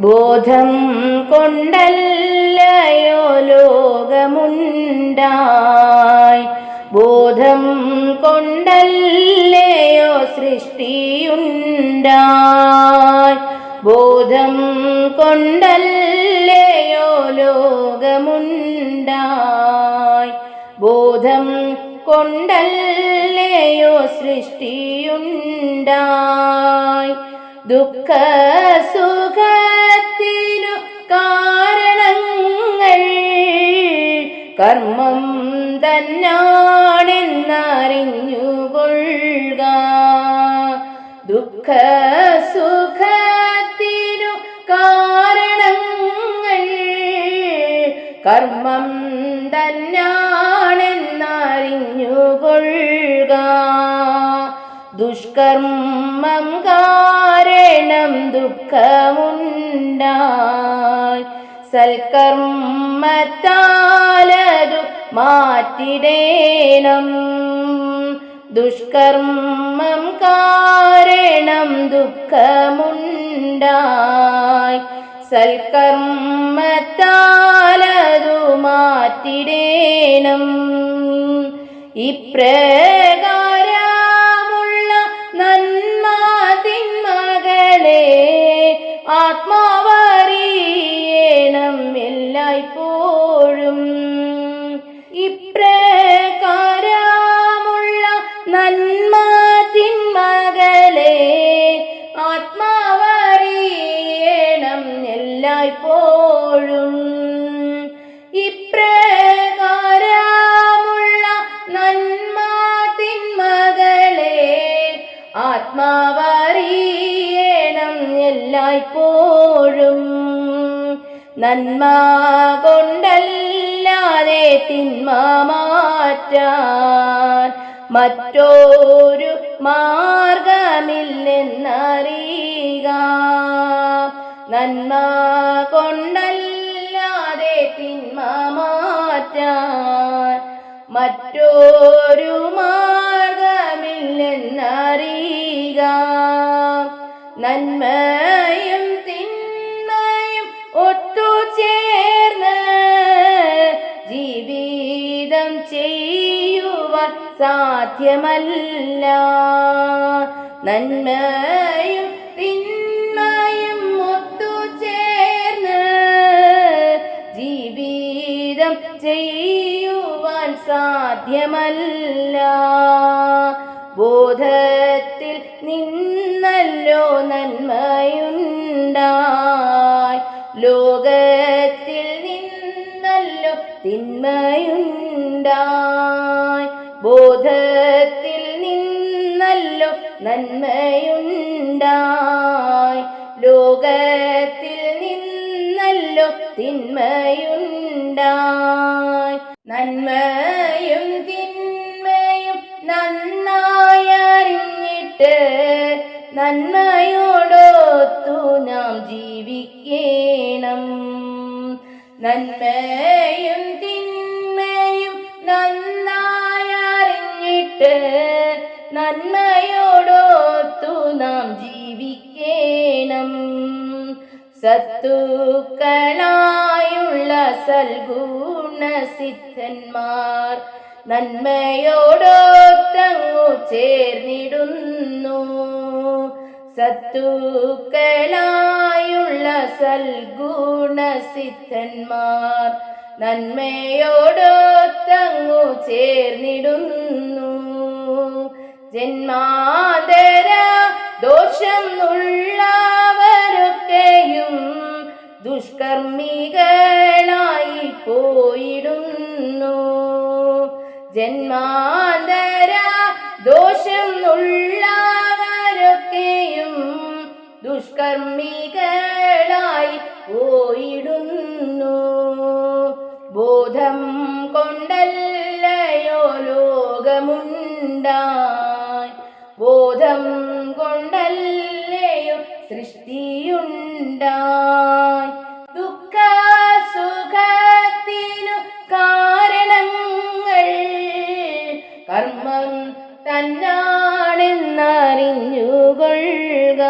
ബോധം കൊണ്ടല്ലയോ ലോകമുണ്ടായി ബോധം കൊണ്ടല്ലയോ സൃഷ്ടിയുണ്ടായി. ബോധം കൊണ്ടല്ലയോ ലോകമുണ്ടായി. ബോധം കൊണ്ടല്ലയോ സൃഷ്ടിയുണ്ടായി. ദുഃഖ സുഖത്തിനു കർമ്മം തന്നാണെന്നറിഞ്ഞുകൊള്ളുക. ദുഃഖ സുഖത്തിനു കാരണങ്ങൾ കർമ്മം തന്നാണെന്നറിഞ്ഞുകൊള്ളുക. ദുഷ്കർമ്മം കാരണം ദുഃഖമുണ്ടായി. സൽക്കർമ്മത്താലതു മാറ്റിടേണം. ദുഷ്കർമ്മം കാരണം ദുഃഖമുണ്ടായി. സൽക്കർമ്മത്താലതു മാറ്റിടേണം. ഇപ്രകാരമുള്ള നന്മാതിന്മകളെ ആത്മാവറിയണം എല്ലായ്പ്പോഴും. ഇപ്രകാരമുള്ള നന്മാതിന്മകളെ ആത്മാവറിയണം എല്ലായ്പ്പോഴും. ഇപ്രകാരമുള്ള നന്മാതിന്മകളെ ആത്മാവറിയണം എല്ലായ്പ്പോഴും. നന്മ കൊണ്ടല്ലാതെ തിന്മ മാറ്റാൻ മറ്റൊരു മാർഗമില്ലെന്നറിയുക നന്മ കൊണ്ടല്ലാതെ തിന്മ മാറ്റാൻ മറ്റൊരു മാർഗമില്ലെന്നറിയുക നന്മയും സാധ്യമല്ല. നന്മയും തിന്മയും ഒത്തുചേർന്ന് ജീവിതം ചെയ്യുവാൻ സാധ്യമല്ല. ബോധത്തിൽ നിന്നല്ലോ നന്മയുണ്ടായി. ലോകത്തിൽ നിന്നല്ലോ തിന്മയുണ്ടായി. ബോധത്തിൽ നിന്നല്ലോ നന്മയുണ്ടായി. ലോകത്തിൽ നിന്നല്ലോ തിന്മയുണ്ടായി. നന്മയും തിന്മയും നന്നായി അറിഞ്ഞിട്ട് നന്മയോടൊത്തു നാം ജീവിക്കണം. നന്മയും തിന്മയും നന്നായി അറിഞ്ഞിട്ട് നന്മയോടൊത്തു നാം ജീവിക്കേണം. സത്തുക്കളായുള്ള സൽഗുണസിദ്ധന്മാർ നന്മയോടൊത്തങ്ങു ചേർന്നിടുന്നു. സത്തുക്കളായുള്ള സൽഗുണസിദ്ധന്മാർ നന്മയോടൊത്തങ്ങു ചേർന്നിടുന്നു. ജന്മാന്തര ദോഷം ഉള്ളവരൊക്കെയും ദുഷ്കർമ്മികളായി പോയിടുന്നു. ജന്മാന്തര ദോഷം ദുഷ്കർമ്മികൾ ബോധം കൊണ്ടല്ലയോ സൃഷ്ടിയുണ്ടായി. ദുഃഖ സുഖത്തിനു കാരണങ്ങൾ കർമ്മം തന്നാണെന്നറിഞ്ഞുകൊള്ളുക.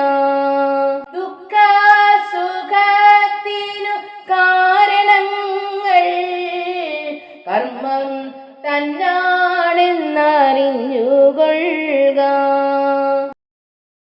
ദുഃഖ സുഖത്തിനു കാരണങ്ങൾ കർമ്മം തന്നാ